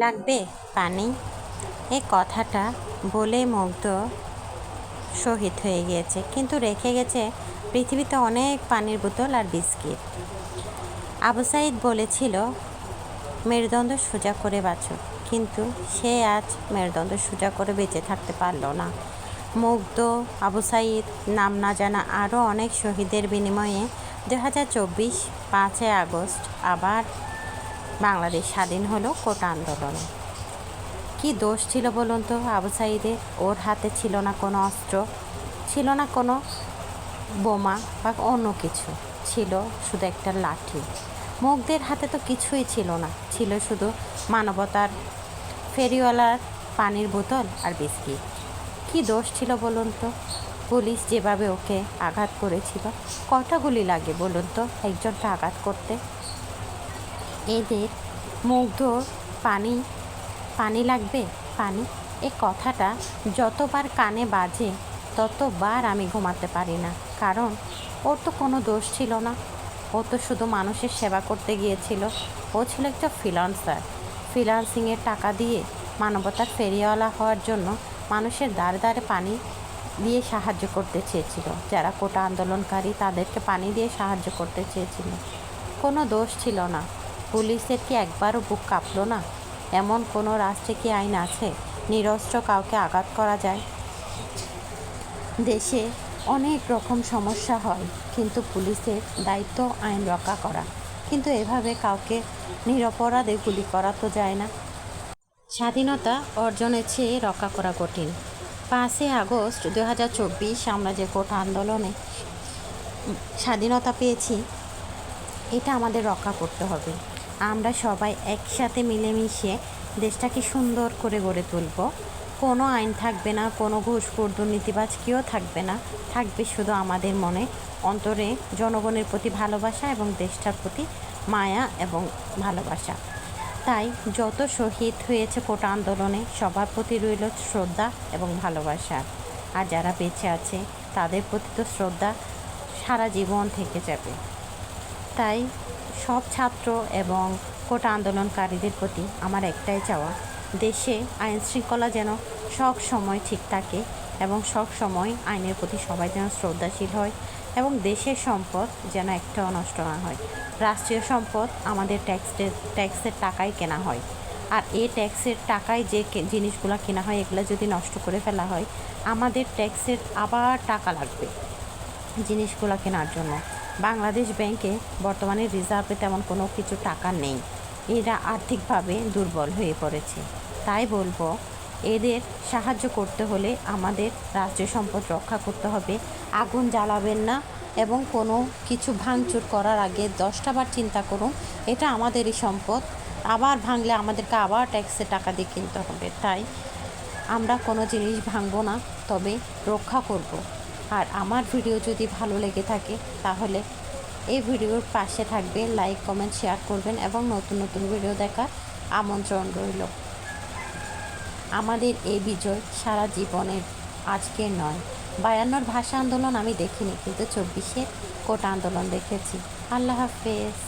লাগবে? পানি? এ কথাটা বলে মুগ্ধ শহীদ হয়ে গিয়েছে। কিন্তু রেখে গেছে পৃথিবীতে অনেক পানির বোতল আর বিস্কিট। আবু সাইদ বলেছিল, মেরুদণ্ড সোজা করে বাঁচো। কিন্তু সে আজ মেরুদণ্ড সোজা করে বেঁচে থাকতে পারল না। মুগ্ধ, আবু সাইদ, নাম না জানা আরও অনেক শহীদের বিনিময়ে দু হাজার চব্বিশ পাঁচই আগস্ট আবার বাংলাদেশ স্বাধীন হলো কোটা আন্দোলনে। কি দোষ ছিল বলুন তো? আবু সাইদের ওর হাতে ছিল না কোনো অস্ত্র, ছিল না কোনো বোমা বা অন্য কিছু। ছিল শুধু একটা লাঠি। মুখদের হাতে তো কিছুই ছিল না। ছিল শুধু মানবতার ফেরিওয়ালার পানির বোতল আর বিস্কিট। কি দোষ ছিল বলুন তো? পুলিশ যেভাবে ওকে আঘাত করেছিল কটা গুলি লাগে বলুন তো? একজনকে আঘাত করতে। এদের মুগ্ধ পানি পানি লাগবে? পানি? এ কথাটা যতবার কানে বাজে, ততবার আমি ঘুমাতে পারি না। কারণ ওর তো কোনো দোষ ছিল না। ও তো শুধু মানুষের সেবা করতে গিয়েছিল। ও ছিল একটা ফ্রিলান্সার ফ্রিলান্সিংয়ের টাকা দিয়ে মানবতার ফেরিওয়ালা হওয়ার জন্য মানুষের দ্বারে দ্বারে পানি দিয়ে সাহায্য করতে চেয়েছিল। যারা কোটা আন্দোলনকারী তাদেরকে পানি দিয়ে সাহায্য করতে চেয়েছিল। কোনো দোষ ছিল না। পুলিশের কি একবারও বুক কাঁপলো না? এমন কোনো রাষ্ট্রে কি আইন আছে? নিরস্ত্র কাউকে আঘাত করা যায়? দেশে অনেক রকম সমস্যা হয়, কিন্তু পুলিশের দায়িত্ব আইন রক্ষা করা। কিন্তু এভাবে কাউকে নিরপরাধে গুলি করা তো যায় না। স্বাধীনতা অর্জনের চেয়ে রক্ষা করা কঠিন। পাঁচই আগস্ট দু হাজার চব্বিশ আমরা যে কোটা আন্দোলনে স্বাধীনতা পেয়েছি, এটা আমাদের রক্ষা করতে হবে। আমরা সবাই একসাথে মিলেমিশে দেশটাকে সুন্দর করে গড়ে তুলব। কোনো আইন থাকবে না, কোনো ঘুষখোর দুর্নীতিবাজ কেউ থাকবে না। থাকবে শুধু আমাদের মনে, অন্তরে জনগণের প্রতি ভালোবাসা এবং দেশটার প্রতি মায়া এবং ভালোবাসা। তাই যত শহীদ হয়েছে কোটা আন্দোলনে, সবার প্রতি রইল শ্রদ্ধা এবং ভালোবাসা। আর যারা বেঁচে আছে, তাদের প্রতি তো শ্রদ্ধা সারা জীবন থেকে যাবে। তাই সব ছাত্র এবং কোটা আন্দোলনকারীদের প্রতি আমার একটাই চাওয়া, দেশে আইন শৃঙ্খলা যেন সব সময় ঠিক থাকে এবং সব সময় আইনের প্রতি সবাই যেন শ্রদ্ধাশীল হয় এবং দেশের সম্পদ যেন একটাও নষ্ট না হয়। রাষ্ট্রীয় সম্পদ আমাদের ট্যাক্সের ট্যাক্সের টাকায় কেনা হয়। আর এই ট্যাক্সের টাকায় যে জিনিসগুলো কেনা হয়, এগুলো যদি নষ্ট করে ফেলা হয়, আমাদের ট্যাক্সের আবার টাকা লাগবে। জিনিসগুলো কেনার জন্য। বাংলাদেশ ব্যাংকে বর্তমানে রিজার্ভে তেমন কোনো কিছু টাকা নেই। এরা আর্থিকভাবে দুর্বল হয়ে পড়েছে। তাই বলব, এদের সাহায্য করতে হলে আমাদের রাজ্য সম্পদ রক্ষা করতে হবে। আগুন জ্বালাবেন না এবং কোনো কিছু ভাঙচুর করার আগে দশটা বার চিন্তা করুন, এটা আমাদেরই সম্পদ। আবার ভাঙলে আমাদেরকে আবার ট্যাক্সে টাকা দিয়ে কিনতে হবে। তাই আমরা কোনো জিনিস ভাঙবো না, তবে রক্ষা করব। আর আমার ভিডিও যদি ভালো লেগে থাকে, তাহলে এই ভিডিওর পাশে থাকবে লাইক কমেন্ট শেয়ার করবেন এবং নতুন নতুন ভিডিও দেখার আমন্ত্রণ রইল। আমাদের এই বিজয় সারা জীবনের আজকে নয়। বায়ান্নর ভাষা আন্দোলন আমি দেখিনি, কিন্তু চব্বিশে কোটা আন্দোলন দেখেছি। আল্লাহ হাফেজ।